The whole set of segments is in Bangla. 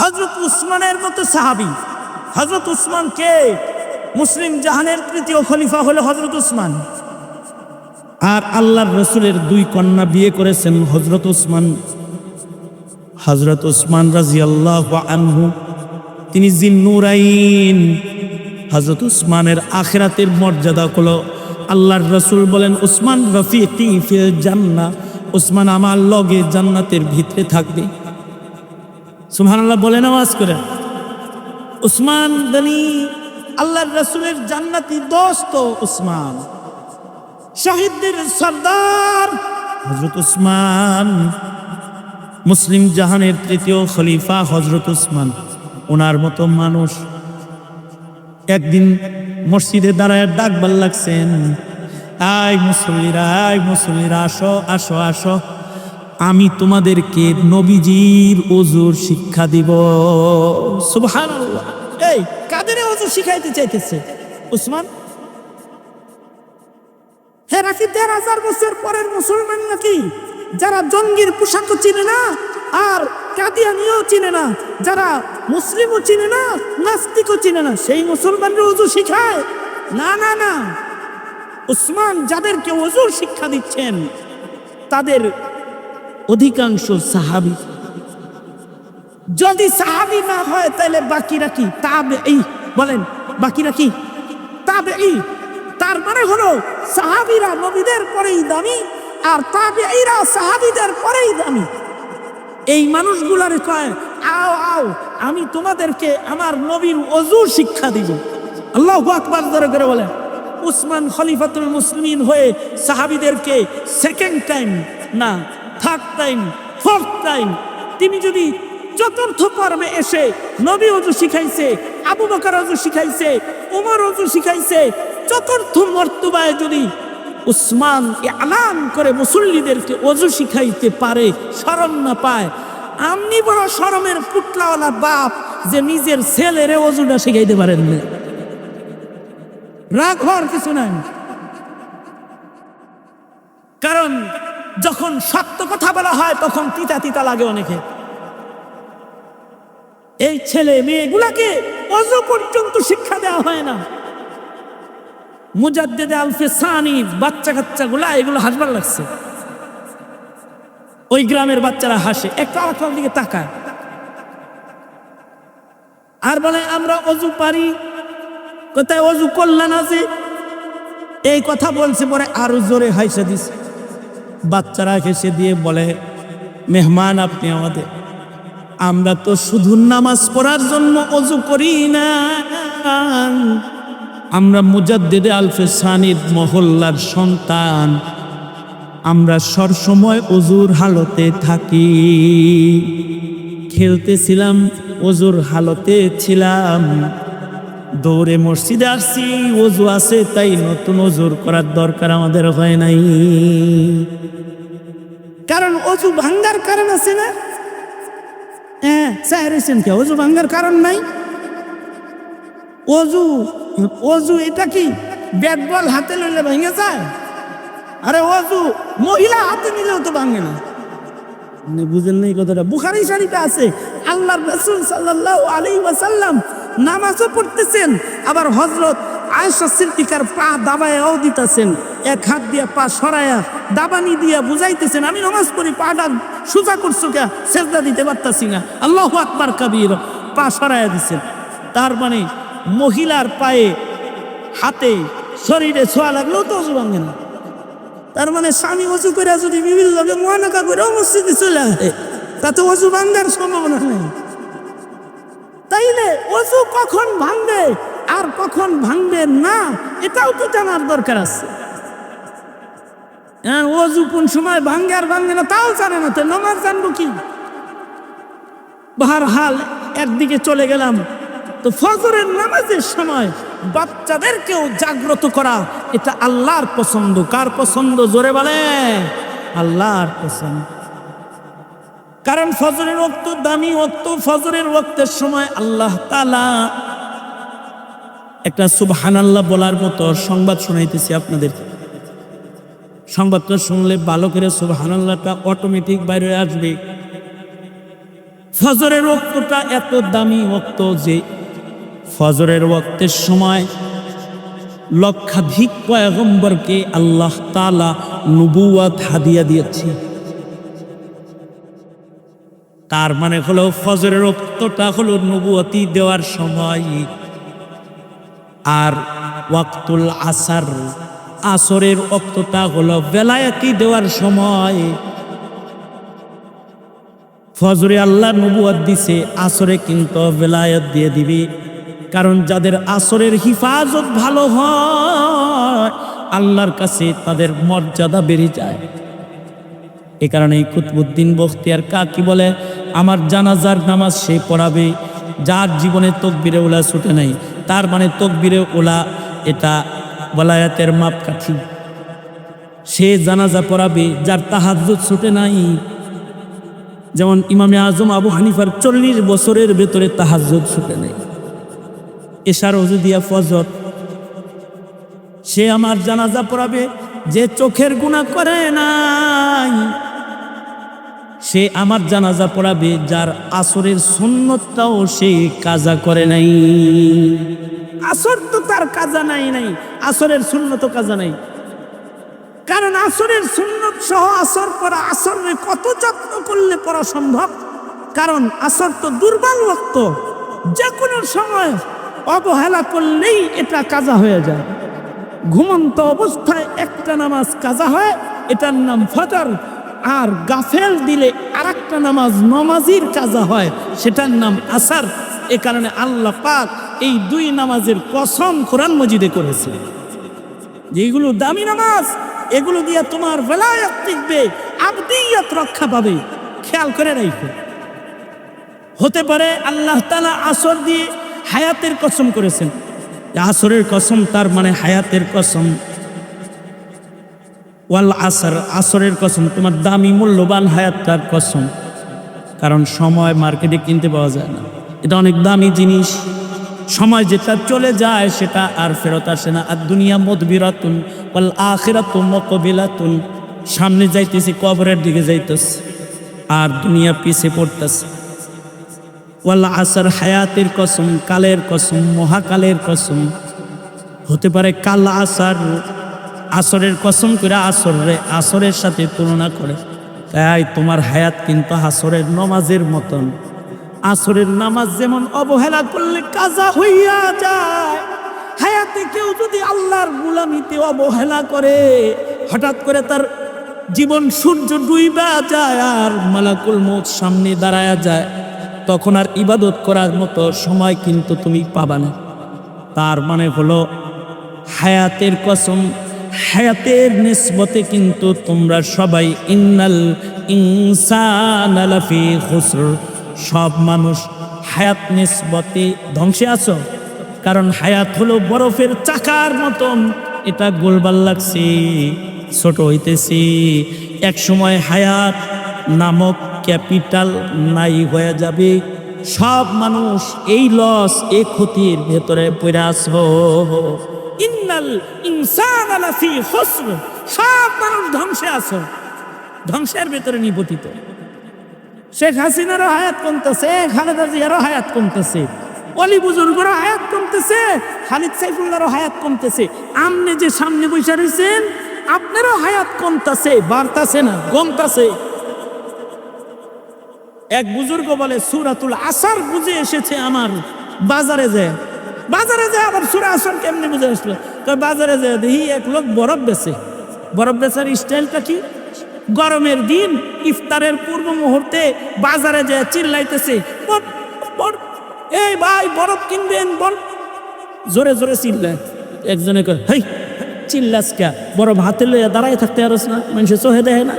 হজরত উসমানের মতো সাহাবি। হজরত উসমান কে? মুসলিম জাহানের তৃতীয় খলিফা হলো হজরত উসমান। আর আল্লাহর রসুলের দুই কন্যা বিয়ে করেছেন হজরত উসমান। হজরত উসমান রাজি আল্লাহ আনহু, তিনি জিন্নুরাইন। হজরত উসমানের আখেরাতের মর্যাদা হলো আল্লাহর রসুল বলেন, উসমান ফিল জান্না উসমান আমার লগে জান্নাতের ভিতরে থাকবে। সুবহানাল্লাহ বলে আওয়াজ করে। উসমান গনি, আল্লাহর রসুলের জান্নাতি দোস্ত উসমান। শহীদদের সর্দার হজরত উসমান। মুসলিম জাহানের তৃতীয় খলিফা হজরত উসমান। ওনার মতো মানুষ। একদিন মসজিদে দাঁড়ায় ডাকবার লাগছেন আয় মুসল্লিরা আয় মুসল্লিরা, আসো আসো আসো। আমি তোমাদেরকে নবীজির ওজুর শিক্ষা দিব। এই, কাদের ওজুর শিখাইতে চাইতেছে? উসমান? হাজার বছর পরের মুসলমান নাকি? যারা জঙ্গির পোশাকও চিনে না, আর চিনে না, যারা মুসলিমও চিনে না, নাস্তিকও চিনে না, সেই মুসলমানরা শিখায়? না না না। উসমান, যাদেরকে ওজুর শিক্ষা দিচ্ছেন, তাদের অধিকাংশ সাহাবি। যদি সাহাবি না হয়, তাহলে বাকিরা কি? তাবে এই বলেন, বাকিরা কি? তাবে এই তার মানে হলো, সাহাবিরা নবীদের পরেই দামি, আর তাবে এইরা সাহাবিদের পরেই দামি। এই মানুষগুলারে কয়, আও আও, আমি তোমাদেরকে আমার নবীর অজু শিক্ষা দিব। আল্লাহ আকবার ধরে করে বলেন। উসমান খলিফাতুল মুসলিমিন হয়ে সাহাবিদেরকে সেকেন্ড টাইম না থার্ড টাইম ফোর্থ টাইম তিনি যদি চতুর্থ পর্বে এসে নবী অজু শিখাইছে, আবু বকর অজু শিখাইছে, উমর অজু শিখাইছে, চতুর্থ মর্তবায় যদি উসমান আলান করে মুসল্লিদেরকে অজু শিখাইতে পারে শরম না পায়, আমনি বড় শরমের পুটলাওয়ালা বাপ যে নিজের ছেলেরে অজুটা শিখাইতে পারেন না। রাগ হওয়ার কিছু নাই। কারণ যখন সত্য কথা বলা হয়, তখন তিতা তিতা লাগে অনেকে। এই ছেলে মেয়েগুলাকে অজু পর্যন্ত শিক্ষা দেওয়া হয় না। মুজাদ্দেদে আলফে সানি বাচ্চা কাচ্চা গুলা এগুলো হাসবার লাগছে। ওই গ্রামের বাচ্চারা হাসে, একটা আরেকটার দিকে তাকায়। আর বলে, আমরা অজু পারি। কোথায় অজু করলেন আছে এই কথা বলছে পরে আরও জোরে হাইসে দিছে। বাচ্চারা হেসে দিয়ে বলে, মেহমান আপনি আমাদের। আমরা তো শুধু নামাজ পড়ার জন্য অজু করি না। আমরা মুজাদ্দেদে আলফে সানিদ মহল্লার সন্তান। আমরা সবসময় অজুর হালতে থাকি। খেলতেছিলাম, অজুর হালতে ছিলাম। দৌড়ে মসজিদে আসছি অজু আছে, তাই নতুন অজুর করার দরকার আমাদের হয় নাই। কারণ অজু ভাঙ্গার কারণ আছে না? হ্যাঁ চাইছেন কে? অজু ভাঙ্গার কারণ নাই? অজু অজু এটা কি? ব্যাট বল হাতে লইলে ভেঙে যায়? আরে অজু মহিলা হাতে নিলেও তো ভাঙে না। বুঝেন নাই কথাটা? বুখারি শরীফে আছে, আল্লাহর রাসূল সাল্লাল্লাহু আলাইহি ওয়াসাল্লাম নামাজও পড়তেছেন, আবার হযরত আয়েশা সিদ্দিকার পা দাবায়াও দিতেছেন। এক হাত দিয়া পা সরায়া দাবানি দিয়া বুঝাইতেছেন, আমি নামাজ পড়ি পাটা সোজা করছ কে? সেজদা দিতে পারতাছি না। আল্লাহু আকবার কবির, পা সরায়া দিছেন। তার মানে মহিলার পায়ে হাতে শরীরে ছোঁয়া লাগলেও তো অজু ভাঙে না। তার মানে স্বামী অজু করে যদি বিভিন্ন মহানকা করে মসজিদে চলে আসে, তাতে অজু ভাঙ্গার সম্ভাবনা নেই। তাইলে অজু কখন ভাঙবে আর কখন ভাঙবে না, এটাও তো জানার দরকার আছে। হ্যাঁ অজু কোন সময় ভাঙ্গে আর ভাঙ্গে না, তাও জানে না, তো নমাজ জানব কি? হাল একদিকে চলে গেলাম, তো ফজরের নামাজের সময় বাচ্চাদেরকেও জাগ্রত করা, এটা আল্লাহর পছন্দ। কার পছন্দ? জোরে বলে আল্লাহর পছন্দ। কারণ ফজরের ওক্ত দামি ওক্ত, ফজরের ওক্তের সময় আল্লাহ তালা একটা সুবহান আল্লাহ বলার মতো সংবাদ শোনাইতেছি আপনাদের সংবাদটা শুনলে ভালো করে সুবহান আল্লাহটা অটোমেটিক বাইরে আসবে। ফজরের ওক্তটা এত দামি ওক্ত যে ফজরের ওক্তের সময় লক্ষাধিক পয়গম্বরকে আল্লাহ তালা নবুয়াত হাদিয়া দিয়েছে। তার মানে হলো ফজরের ওক্তটা হলো নবুয়তি দেওয়ার সময়। আর ওয়াক্তুল আসার, আসরের অক্তটা হলো বেলায়াতি দেওয়ার সময়। ফজরে আল্লাহ নবুয়াত দিছে, আসরে কিন্তু বেলায়াত দিয়ে দিবি। কারণ যাদের আসরের হিফাজত ভালো হয়, আল্লাহর কাছে তাদের মর্যাদা বেড়ে যায়। এ কারণে কুতবুদ্দিন বখতিয়ার কাকি বলে, আমার জানাজার নামাজ সে পড়াবে, যার জীবনে তকবিরে ওলা ছুটে নাই। তার মানে তকবিরে ওলা এটা বলায়াতের মাপকাঠি। সে জানাজা পড়াবে, যার তাহাজ্জুদ ছুটে নাই। যেমন ইমামে আজম আবু হানিফার চল্লিশ বছরের ভেতরে তাহাজ্জুদ ছুটে নেই। এশার দিয়া ফজর, সে আমার জানাজা পড়াবে, যে চোখের গুণা করে নাই। সে আমার জানাজা পড়াবে, যার আসরের সুন্নতটাও সে কাজা করে নাই। আসর তো তার কাজা নাই নাই, আসরের সুন্নত কাজা নাই। কারণ আসরের সুন্নত সহ আসর পড়া, আসরে কত যত্ন করলে পড়া সম্ভব? কারণ আসর তো দুর্বল রক্ত যে কোনো সময় অবহেলা করলেই এটা কাজা হয়ে যায়। ঘুমন্ত অবস্থায় একটা নামাজ কাজা হয়, এটার নাম ফজর। আর গাফেল দিলে আর একটা নামাজ নমাজির কাজা হয়, সেটার নাম আসার। এ কারণে আল্লাহ পাক এই দুই নামাজের কসম কোরআন মজিদে করেছে। যেগুলো দামি নামাজ, এগুলো দিয়ে তোমার বেলায়াত টিকবে, আবদিয়াত রক্ষা পাবে। খেয়াল করে রাখো হতে পারে আল্লাহ তালা আসর দিয়ে হায়াতের কসম করেছেন। আসরের কসম তার মানে হায়াতের কসম। ওয়াল আসর, আসরের কসম, তোমার দামি মূল্যবান হায়াতটার কসম। কারণ সময় মার্কেটে কিনতে পাওয়া যায় না। এটা অনেক দামি জিনিস। সময় যেটা চলে যায় সেটা আর ফেরত আসে না। আর দুনিয়া মদবিরাতুন ওয়াল আখিরাতুন মকবিলাতুন। সামনে যাইতেছে, কবরের দিকে যাইতেছে। আর দুনিয়া পিছে পড়তেছে। ওয়াল আসর হায়াতের কসম, কালের কসম, মহাকালের কসম। হতে পারে কাল আসার আসরের কসম করে আসরে আসরের সাথে তুলনা করে। তাই তোমার হায়াত কিন্তু আসরের নমাজের মতন। আসরের নামাজ যেমন অবহেলা করলে কাজা হইয়া যায়। হায়াতে কেউ যদি আল্লাহর গুলামিতে অবহেলা করে, হঠাৎ করে তার জীবন সূর্য ডুইবা যায় আর মালাকুল মত সামনে দাঁড়ায়া যায়, তখন আর ইবাদত করার মতো সময় কিন্তু তুমি পাবা না। তার মানে হলো, হায়াতের কসম হায়াতের নিসবতে কিন্তু তোমরা সবাই ইন্নাল ইনসান আলাফি খুসর। সব মানুষ হায়াত নিসবতে ধ্বংসে আছো। কারণ হায়াত হলো বরফের চাকার মতন। এটা গোলবাল লাগছে, ছোট হইতেছি। এক সময় হায়াত নামক ক্যাপিটাল নাই হয়ে যাবে। সব মানুষ এই লস, এই ক্ষতির ভেতরে পড়ে আসো ইন্নাল ইনসান আলাফি খুসর, সব মানুষ ধ্বংসে আছো। ধ্বংসের ভেতরে নিপতিত। শেখ হাসিনারও হায়াত কমতেছে, খালেদা জিয়ারও হায়াত কমতেছে। অলি বুজুর্গরও হায়াত কমতেছে, খালিদ সাইফুল্লাহরও হায়াত কমতেছে। আমনে যে সামনে বসে রয়েছেন আপনারও হায়াত কমতেছে, বাড়তাছে না, কমতেছে। এক বুজুর্গ বলে, সুরাতুল আসার বুঝে এসেছে আমার বাজারে যে বাজারে যে আবার সুরা আসর কেমনে বুঝে আসলো? তো বাজারে যে দেখি এক লোক বরফ বেছে বরফ বেচার স্টাইলটা কি? গরমের দিন ইফতারের পূর্ব মুহূর্তে বাজারে যে চিল্লাইতেছে "বরফ, বরফ, এই ভাই বরফ কিনবেন বল জোরে জোরে চিল্লায়। একজনে কয় হেই চিল্লাস কে? বরফ হাতে লইয়া দাঁড়াই থাকতে আরস না মানুষের চোহে দেয় না?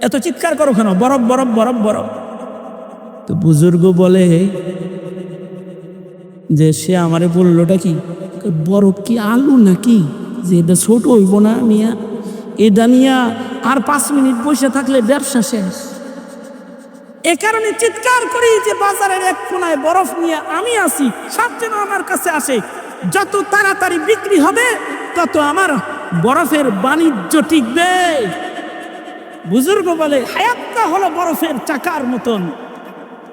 এত চিৎকার করো কেন? বরফ বরফ বরফ বরফ। তো বুজুর্গ বলে যে সে আমারে বললোটা কি? বরফ কি আলু নাকি? যে এটা ছোট হইব না মিয়া। এটা নিয়া আর পাঁচ মিনিট বসে থাকলে ব্যবসা শেষ। এ কারণে চিৎকার করি যে বাজারের এক কোনায় বরফ নিয়ে আমি আসি সব যেন আমার কাছে আসে। যত তাড়াতাড়ি বিক্রি হবে, তত আমার বরফের বাণিজ্য টিকবে। বুজুর্গ বলে, হায়াতটা হলো বরফের চাকার মতন।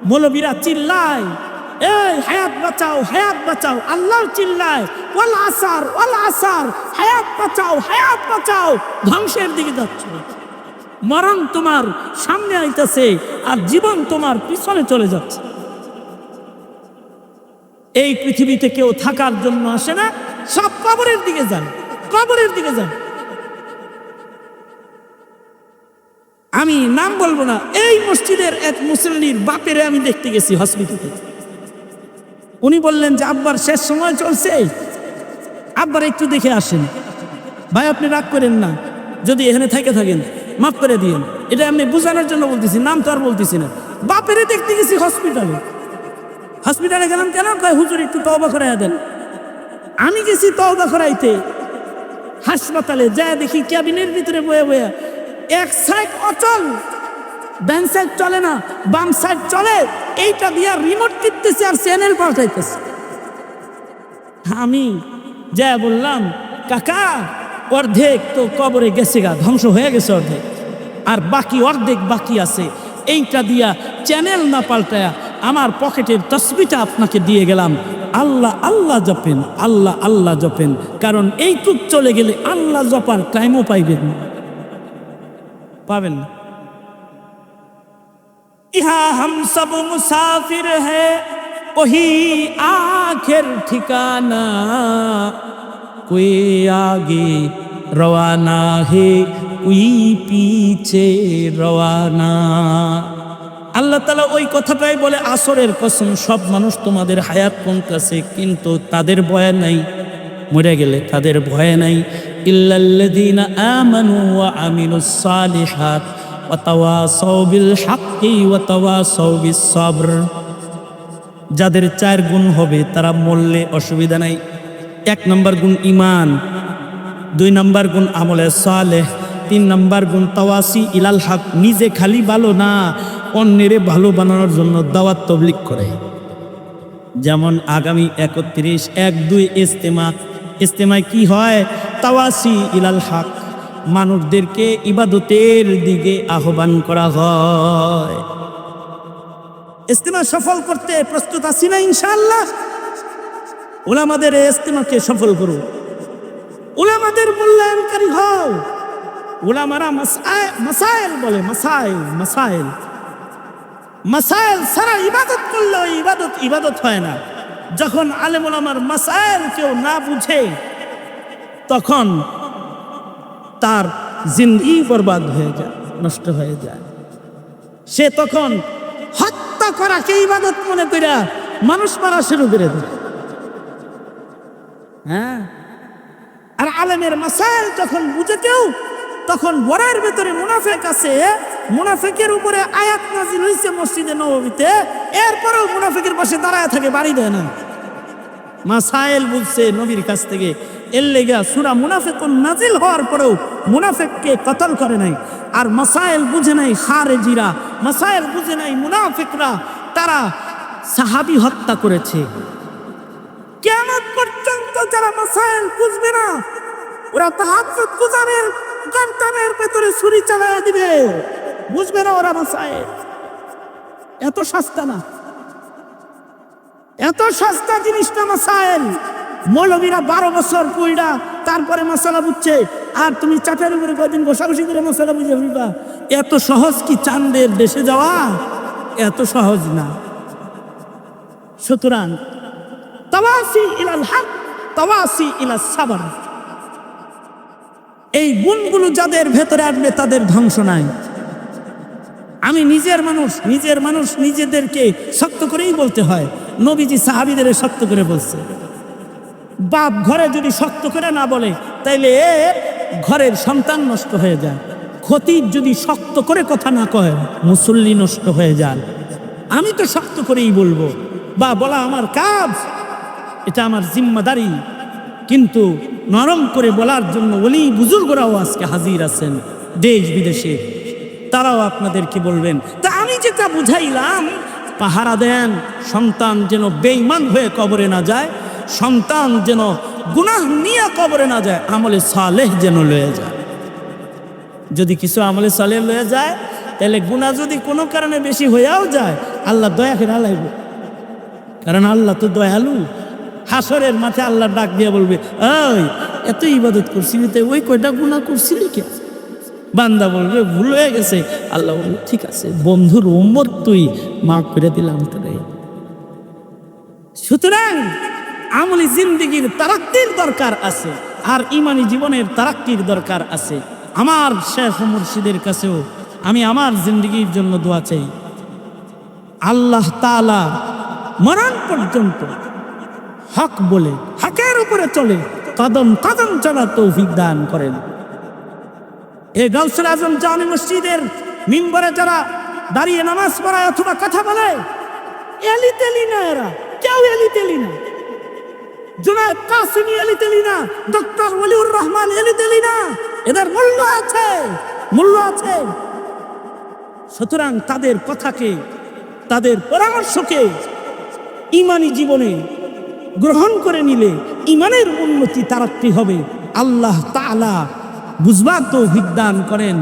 মৌলবীরা চিল্লায় এই, হায়াত বাঁচাও হায়াত বাঁচাও আল্লাহ চিল্লায়, ওয়াল আসার ওয়াল আসার, হায়াত বাঁচাও হায়াত বাঁচাও, ধ্বংসের দিকে যাচ্ছে। মরণ তোমার সামনে আইতেছে আর জীবন তোমার পিছনে চলে যাচ্ছে। এই পৃথিবীতে কেউ থাকার জন্য আসে না, সব কবরের দিকে যান কবরের দিকে যান আমি নাম বলব না, এই মসজিদের এক মুসল্লির বাপেরে আমি দেখতে গেছি হসপিটালে। উনি বললেন যে, আব্বার শেষ সময় চলছে। আব্বার একটু দেখে আসেন। ভাই, আপনি রাগ করেন না। যদি এখানে থেকে থাকেন, মাফ করে দিয়েন। এটা আমি বোঝানোর জন্য বলতেছি, নাম তো আর বলতেছি না। বাপেরে দেখতে গেছি হসপিটালে হসপিটালে গেলাম কেন? কয়, হুজুর, একটু তওবা করাইয়া দেন। আমি গেছি তওবা করাইতে। হাসপাতালে যা দেখি, ক্যাবিনের ভিতরে বয়ে বয়ে এক সাইড অচল। ডান সাইড চলে না, বাম সাইড চলে। এইটা দিয়া রিমোট টিপতেছে আর চ্যানেল পাল্টাইতেছে। আমি যা বললাম, কাকা, অর্ধেক তো কবরে গেছে গা, ধ্বংস হয়ে গেছে অর্ধেক। আর বাকি অর্ধেক বাকি আছে। এইটা দিয়া চ্যানেল না পাল্টায়া আমার পকেটের তসবিটা আপনাকে দিয়ে গেলাম। আল্লাহ আল্লাহ জপেন, আল্লাহ আল্লাহ জপেন। কারণ এইটুক চলে গেলে আল্লাহ জপার টাইমও পাইবেন না। পাবেন না। ইহা हम सब मुसाफिर है वही आखिर ठिकाना कोई आगे रवाना है कोई पीछे रवाना আল্লাহ তালা ওই কথাটাই বলে আসরের কসম সব মানুষ তোমাদের হায়াত কমতেছে কিন্তু তাদের ভয় নাই মরে গেলে তাদের ভয় নাই ইল্লাল্লাযীনা আমানু ওয়া আমিলুস সালিহাত যাদের চার গুণ হবে, তারা মরলে অসুবিধা নাই। এক নম্বর গুণ ইমান দুই নম্বর গুণ আমলে সালেহ, তিন নম্বর গুণ তাওয়াসি ইলাল হক, নিজে খালি ভালো না, অন্যেরে ভালো বানানোর জন্য দাওয়াত তবলিক করে। যেমন আগামী একত্রিশ এক দুই ইস্তেমা, ইস্তেমায় কি হয়? তাওয়াসি ইলাল হক। মানুষদেরকে ইবাদতের দিকে আহ্বান করা হয়। ইস্তেমা সফল করতে প্রস্তুত আছি না ইনশাআল্লাহ? ওলামাদের ইস্তেমাকে সফল করুন। ওলামাদের মূল্যায়নকারী হও। ওলামারা মাসাইল বলে মাসাইল মাসাইল মাসাইল সারা ইবাদত করলে ইবাদত ইবাদত হয় না। যখন আলেম ওলামার মাসাইল কেউ না বুঝে, তখন তার জিন্দগি বরবাদ হয়ে যায়, নষ্ট হয়ে যায়। সে তখন হত্যা করাকে ইবাদত মনে কইরা মানুষ মারা শুরু করে দেয়। হ্যাঁ? আর আলেমের মাসাইল যখন বুঝে কেউ, তখন বরের ভেতরে মুনাফেক আছে, মুনাফেকের উপরে আয়াত নাজিল হয়েছে মসজিদে নবমীতে এরপরেও মুনাফেকের পাশে দাঁড়ায় থাকে, বাড়ি দেয় না। মাসাইল বুঝছে নবীর কাছ থেকে এর লেগা সুরা মুনাফেক নাজিল হওয়ার পরেও মুনাফেককে কতল করে নাই। আর মাসাইল বুঝে নাই খারেজিরা মাসাইল বুঝে নাই মুনাফিকরা, তারা সাহাবি হত্যা করেছে। কেমন পর্যন্ত যারা মাসাইল বুঝবে না, ওরা তাহাজ্জুদ গুজারের গন্তানের ভেতরে ছুরি চালায় দিবে। বুঝবে না ওরা মাসাইল এত সস্তা না। এত সস্তা জিনিসটা মাসাইল মৌলবীরা বারো বছর পুইডা তারপরে মশলা বুঝছে। আর তুমি চাটের উপরে কদিন ঘষাঘষি করে মশলা বুঝে ফেলবা? এত সহজ কি চান্দের দেশে যাওয়া? এত সহজ না। সুতরাং, তাওয়াসি ইলাল হক, তাওয়াসি ইলা সাবর। এই গুণগুলো যাদের ভেতরে আসবে, তাদের ধ্বংস নাই। আমি নিজের মানুষ নিজের মানুষ নিজেদেরকে শক্ত করেই বলতে হয়। নবীজি সাহাবিদের শক্ত করে বলছে। বাপ ঘরে যদি শক্ত করে না বলে, তাইলে ঘরের সন্তান নষ্ট হয়ে যায়। ক্ষতির যদি শক্ত করে কথা না কয়, মুসল্লি নষ্ট হয়ে যান আমি তো শক্ত করেই বলব, বা বলা আমার কাজ, এটা আমার জিম্মাদারি। কিন্তু নরম করে বলার জন্য ওলি বুজুর্গরাও আজকে হাজির আছেন দেশ বিদেশে। তারাও আপনাদেরকে বলবেন, তা আমি যেটা বুঝাইলাম, পাহারা দেন, সন্তান যেন বেইমান হয়ে কবরে না যায় সন্তান যেন গুনাহ নিয়ে কবরে না যায়, আমলে সালেহ যেন লয়ে যায়। যদি কিছু আমলে সালেহ লয়ে যায়, তাহলে গুনাহ যদি কোনো কারণে বেশি হয়েও যায়, আল্লাহ দয়া করে আলাইব কারণ আল্লাহ তো দয়ালু। হাসরের মাঠে আল্লাহ ডাক দিয়ে বলবে ওই এত ইবাদত করছিলি তো, ওই কয়টা গুণা করছিলি কে? বান্দা বলবে, ভুল হয়ে গেছে। আল্লাহ বলবে, ঠিক আছে, বন্ধুর উম্মত তুই মাফ করে দিলাম তোরে। সুতরাং আমলি জিন্দিগির তারাক্কির দরকার আছে, আর ইমানি জীবনের তারাক্কির দরকার আছে। আমার শেষ মুর্শিদের কাছেও আমি আমার জিন্দিগির জন্য দোয়া চাই। আল্লাহ তালা মরণ পর্যন্ত হক বলে, হকের উপরে চলে, কদম কদম চলা তৌফিক দান করেন। এই গাউসুল আজম জামি মসজিদের মিম্বরে যারা দাঁড়িয়ে নামাজ পড়ায় অথবা কথা বলে এলি তেলি না এরা, কেউ এলি তেলি না। জুনায়দ কাসিমি এলি তেলি না, ডক্টর ওলিউর রহমান এলি তেলি না। এদের মূল্য আছে মূল্য আছে। সুতরাং তাদের কথাকে, তাদের পরামর্শকে ইমানি জীবনে গ্রহণ করে নিলে ইমানের উন্নতি তারাক্তি হবে। আল্লাহ তাআলা বুঝবার তো দান করেন।